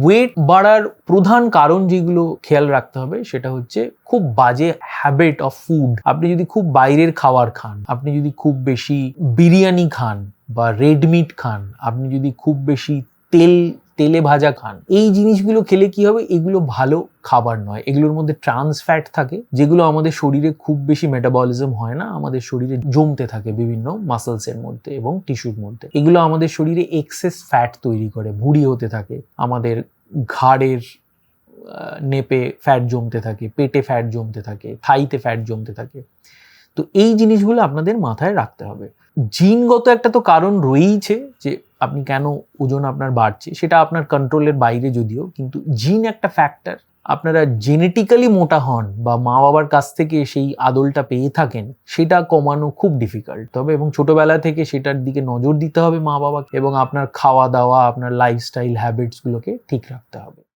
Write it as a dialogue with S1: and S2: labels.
S1: Wait বাড়ার প্রধান কারণ যেগুলো খেয়াল রাখতে হবে, সেটা হচ্ছে খুব বাজে হ্যাবিট অফ ফুড আপনি যদি খুব বাইরের খাবার খান, আপনি যদি খুব বেশি বিরিয়ানি খান বা রেডমিট খান, আপনি যদি খুব বেশি তেল তেলে ভাজা খান। এই জিনিসগুলো খেলে কি হবে? এগুলো ভালো খাবার নয়। এগুলোর মধ্যে ট্রান্স ফ্যাট থাকে, যেগুলো আমাদের শরীরে খুব বেশি মেটাবলিজম হয় না, আমাদের শরীরে জমতে থাকে বিভিন্ন মাসলসের মধ্যে এবং টিস্যুর মধ্যে। এগুলো আমাদের শরীরে এক্সেস ফ্যাট তৈরি করে, ভুঁড়ি হতে থাকে, আমাদের ঘাড়ের নেপে ফ্যাট জমতে থাকে, পেটে ফ্যাট জমতে থাকে, থাইতে ফ্যাট জমতে থাকে। তো এই জিনিসগুলো আপনাদের মাথায় রাখতে হবে। জিনগত একটা তো কারণ রয়েইছে যে আপনি কেন ওজন আপনার বাড়ছে, সেটা আপনার কন্ট্রোলের বাইরে যদিও, কিন্তু জিন একটা ফ্যাক্টর আপনারা জেনেটিক্যালি মোটা হন বা মা বাবার কাছ থেকে সেই আদলটা পেয়ে থাকেন, সেটা কমানো খুব ডিফিকাল্ট তবে এবং ছোটবেলা থেকে সেটার দিকে নজর দিতে হবে মা বাবাকে এবং আপনার খাওয়া দাওয়া আপনার লাইফস্টাইল হ্যাবিটসগুলোকে ঠিক রাখতে হবে।